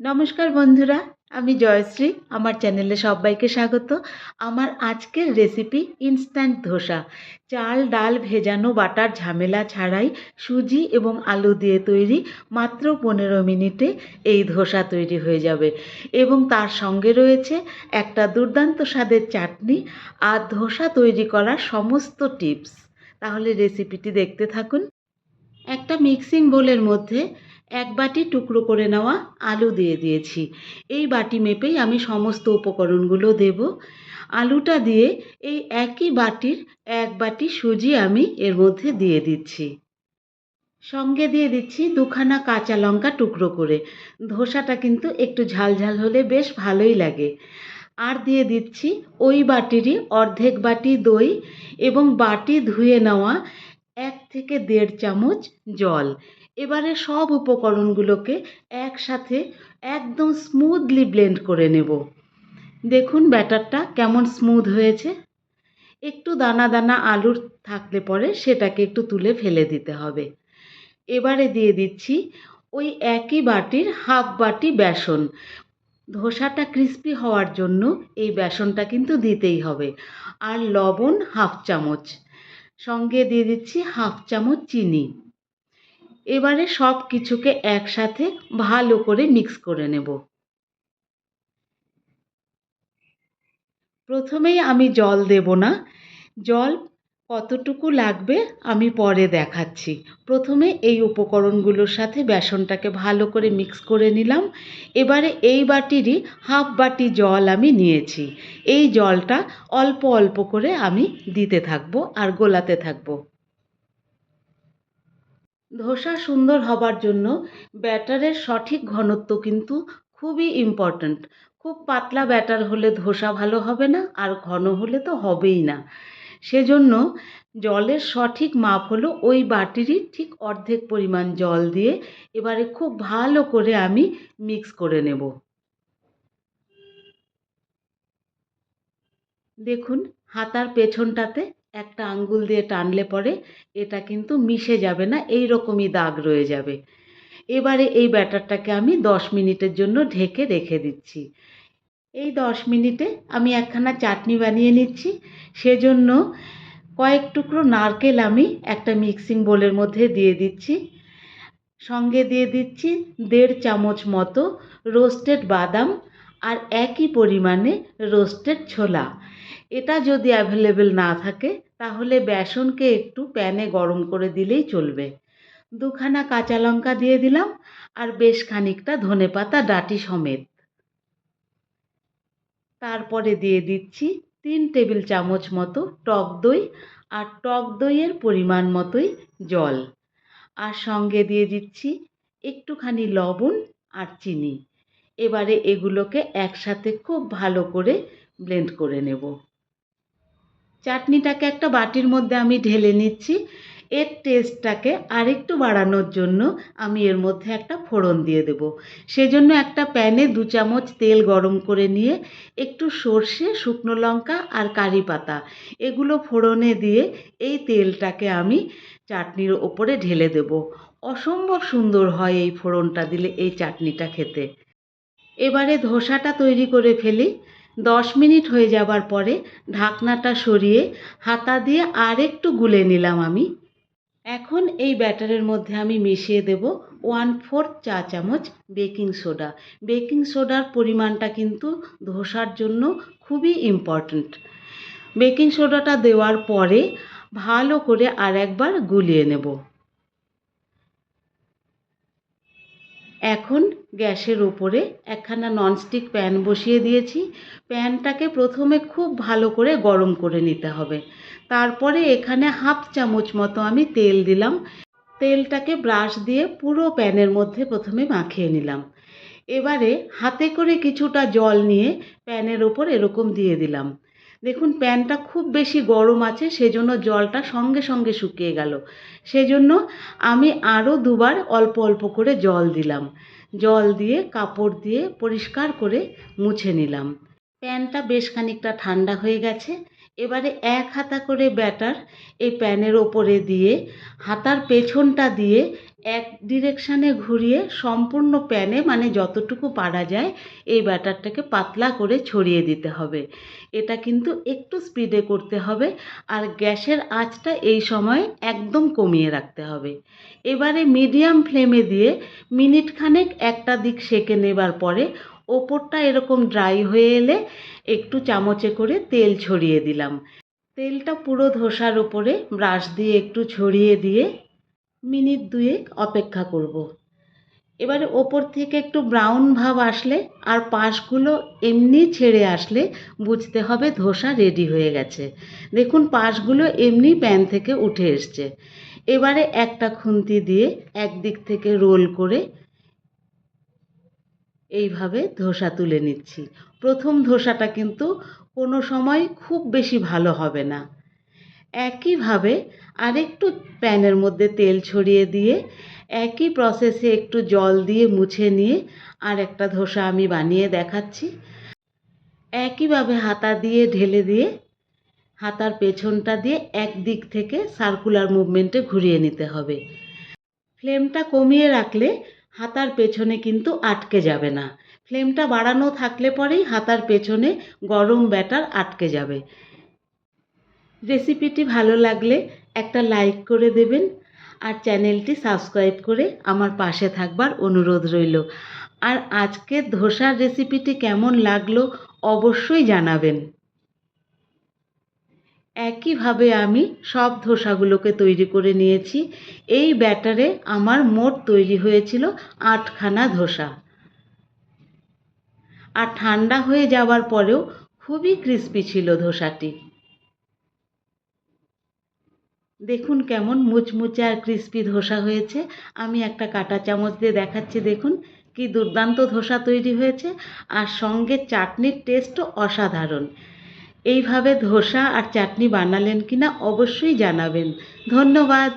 নমস্কার বন্ধুরা, আমি জয়শ্রী, আমার চ্যানেলে সবাইকে স্বাগত। আমার আজকের রেসিপি ইনস্ট্যান্ট ধোসা। চাল, ডাল ভেজানো বাটার ঝামেলা ছাড়াই সুজি এবং আলু দিয়ে তৈরি মাত্র পনেরো মিনিটে এই ধোসা তৈরি হয়ে যাবে। এবং তার সঙ্গে রয়েছে একটা দুর্দান্ত স্বাদের চাটনি আর ধোসা তৈরি করার সমস্ত টিপস তাহলে রেসিপিটি দেখতে থাকুন। একটা মিক্সিং বোলের মধ্যে এক বাটি টুকরো করে নেওয়া আলু দিয়ে দিয়েছি। এই বাটি মেপেই আমি সমস্ত উপকরণগুলো দেব। আলুটা দিয়ে এই একই বাটির এক বাটি সুজি আমি এর মধ্যে দিয়ে দিচ্ছি। সঙ্গে দিয়ে দিচ্ছি দুখানা কাঁচা লঙ্কা টুকরো করে। ধোসাটা কিন্তু একটু ঝাল ঝাল হলে বেশ ভালোই লাগে। আর দিয়ে দিচ্ছি ওই বাটিরই অর্ধেক বাটি দই এবং বাটি ধুয়ে নেওয়া এক থেকে দেড় চামচ জল। এবারে সব উপকরণগুলোকে একসাথে একদম স্মুথলি ব্লেন্ড করে নেব। দেখুন ব্যাটারটা কেমন স্মুথ হয়েছে। একটু দানা দানা আলুর থাকলে পরে সেটাকে একটু তুলে ফেলে দিতে হবে। এবারে দিয়ে দিচ্ছি ওই একই বাটির হাফ বাটি বেসন। ধোসাটা ক্রিস্পি হওয়ার জন্য এই বেসনটা কিন্তু দিতেই হবে। আর লবণ হাফ চামচ। সঙ্গে দিয়ে দিচ্ছি হাফ চামচ চিনি। এবারে সব কিছুকে একসাথে ভালো করে মিক্স করে নেব। প্রথমেই আমি জল দেব না। জল কতটুকু লাগবে আমি পরে দেখাচ্ছি। প্রথমে এই উপকরণগুলোর সাথে বেসনটাকে ভালো করে মিক্স করে নিলাম। এবারে এই বাটিরই হাফ বাটি জল আমি নিয়েছি। এই জলটা অল্প অল্প করে আমি দিতে থাকব আর গোলাতে থাকব। ধোসা সুন্দর হবার জন্য ব্যাটারের সঠিক ঘনত্ব কিন্তু খুবই ইম্পর্ট্যান্ট খুব পাতলা ব্যাটার হলে ধোসা ভালো হবে না, আর ঘন হলে তো হবেই না। সেজন্য জলের সঠিক মাপ হলো ওই বাটিরই ঠিক অর্ধেক পরিমাণ জল দিয়ে এবারে খুব ভালো করে আমি মিক্স করে নেব। দেখুন, হাতার পেছনটাতে একটা আঙ্গুল দিয়ে টানলে পরে এটা কিন্তু মিশে যাবে না এই রকমই দাগ রয়ে যাবে। এবারে এই ব্যাটারটাকে আমি দশ মিনিটের জন্য ঢেকে রেখে দিচ্ছি। এই দশ মিনিটে আমি একখানা চাটনি বানিয়ে নিচ্ছি। সেজন্য কয়েক টুকরো নারকেল আমি একটা মিক্সিং বোলের মধ্যে দিয়ে দিচ্ছি। সঙ্গে দিয়ে দিচ্ছি দেড় চামচ মতো রোস্টেড বাদাম আর একই পরিমাণে রোস্টেড ছোলা। এটা যদি অ্যাভেলেবেল না থাকে, তাহলে বেসনকে একটু প্যানে গরম করে দিলেই চলবে। দুখানা কাঁচা লঙ্কা দিয়ে দিলাম, আর বেশ খানিকটা ধনে পাতা ডাঁটি সমেত। তারপরে দিয়ে দিচ্ছি তিন টেবিল চামচ মতো টক দই, আর টক দইয়ের পরিমাণ মতোই জল। আর সঙ্গে দিয়ে দিচ্ছি একটুখানি লবণ আর চিনি। এবারে এগুলোকে একসাথে খুব ভালো করে ব্লেন্ড করে নেব। চাটনিটাকে একটা বাটির মধ্যে আমি ঢেলে নিচ্ছি। এর টেস্টটাকে আরেকটু বাড়ানোর জন্য আমি এর মধ্যে একটা ফোড়ন দিয়ে দেবো। সেজন্য একটা প্যানে দু চামচ তেল গরম করে নিয়ে একটু সর্ষে, শুকনো লঙ্কা আর কারি পাতা এগুলো ফোড়নে দিয়ে এই তেলটাকে আমি চাটনির ওপরে ঢেলে দেব। অসম্ভব সুন্দর হয় এই ফোড়নটা দিলে এই চাটনিটা খেতে। এবারে ধোসাটা তৈরি করে ফেলি। দশ মিনিট হয়ে যাবার পরে ঢাকনাটা সরিয়ে হাতা দিয়ে আর একটু গুলে নিলাম আমি। এখন এই ব্যাটারের মধ্যে আমি মিশিয়ে দেব ওয়ান ফোর্থ চা চামচ বেকিং সোডা। বেকিং সোডার পরিমাণটা কিন্তু ধোসার জন্য খুবই ইম্পর্ট্যান্ট। বেকিং সোডাটা দেওয়ার পরে ভালো করে আর একবার গুলিয়ে নেব। এখন গ্যাসের ওপরে একখানা ননস্টিক প্যান বসিয়ে দিয়েছি। প্যানটাকে প্রথমে খুব ভালো করে গরম করে নিতে হবে। তারপরে এখানে হাফ চামচ মতো আমি তেল দিলাম। তেলটাকে ব্রাশ দিয়ে পুরো প্যানের মধ্যে প্রথমে মাখিয়ে নিলাম। এবারে হাতে করে কিছুটা জল নিয়ে প্যানের ওপর এরকম দিয়ে দিলাম। দেখুন, প্যানটা খুব বেশি গরম আছে, সেজন্য জলটা সঙ্গে সঙ্গে শুকিয়ে গেল। সেজন্য আমি আরও দুবার অল্প অল্প করে জল দিলাম। জল দিয়ে, কাপড় দিয়ে পরিষ্কার করে মুছে নিলাম। প্যানটা বেশ খানিকটা ঠান্ডা হয়ে গেছে। এবারে এক হাতা করে ব্যাটার এই প্যানের ওপরে দিয়ে, হাতার পেছনটা দিয়ে এক ডিরেকশানে ঘুরিয়ে সম্পূর্ণ প্যানে মানে যতটুকু পারা যায়, এই ব্যাটারটাকে পাতলা করে ছড়িয়ে দিতে হবে। এটা কিন্তু একটু স্পিডে করতে হবে আর গ্যাসের আঁচটা এই সময় একদম কমিয়ে রাখতে হবে। এবারে মিডিয়াম ফ্লেমে দিয়ে মিনিট খানেক একটা দিক সেঁকে নেবার পরে ওপরটা এরকম ড্রাই হয়ে এলে একটু চামচে করে তেল ছড়িয়ে দিলাম। তেলটা পুরো ধোসার ওপরে ব্রাশ দিয়ে একটু ছড়িয়ে দিয়ে মিনিট দুয়েক অপেক্ষা করব। এবারে ওপর থেকে একটু ব্রাউন ভাব আসলে আর পাশগুলো এমনি ছেড়ে আসলে বুঝতে হবে ধোসা রেডি হয়ে গেছে। দেখুন, পাশগুলো এমনি প্যান থেকে উঠে এসছে। এবারে একটা খুন্তি দিয়ে একদিক থেকে রোল করে এইভাবে ধোসা তুলে নিচ্ছি। প্রথম ধোসাটা কিন্তু কোনো সময় খুব বেশি ভালো হবে না। একইভাবে আরেকটু প্যানের মধ্যে তেল ছড়িয়ে দিয়ে একই প্রসেসে একটু জল দিয়ে মুছে নিয়ে আর একটা ধোসা আমি বানিয়ে দেখাচ্ছি। একইভাবে হাতা দিয়ে ঢেলে দিয়ে হাতার পেছনটা দিয়ে এক দিক থেকে সার্কুলার মুভমেন্টে ঘুরিয়ে নিতে হবে। ফ্লেমটা কমিয়ে রাখলে হাতার পেছনে কিন্তু আটকে যাবে না। ফ্লেমটা বাড়ানো থাকলে পরেই হাতার পেছনে গরম ব্যাটার আটকে যাবে। রেসিপিটি ভালো লাগলে একটা লাইক করে দেবেন আর চ্যানেলটি সাবস্ক্রাইব করে আমার পাশে থাকবার অনুরোধ রইল। আর আজকের ধোসার রেসিপিটি কেমন লাগল অবশ্যই জানাবেন। একইভাবে আমি সব ধোসাগুলোকে তৈরি করে নিয়েছি। এই ব্যাটারে আমার মোট তৈরি হয়েছিল আটখানা ধোসা। আর ঠান্ডা হয়ে যাওয়ার পরেও খুবই ক্রিস্পি ছিল ধোসাটি। দেখুন কেমন মুচমুচে আর ক্রিস্পি ধোসা হয়েছে। আমি একটা কাটা চামচ দিয়ে দেখাচ্ছি, দেখুন কি দুর্দান্ত ধোসা তৈরি হয়েছে। আর সঙ্গে চাটনির টেস্টও অসাধারণ। এইভাবে ধোসা আর চাটনি বানালেন কিনা অবশ্যই জানাবেন। ধন্যবাদ।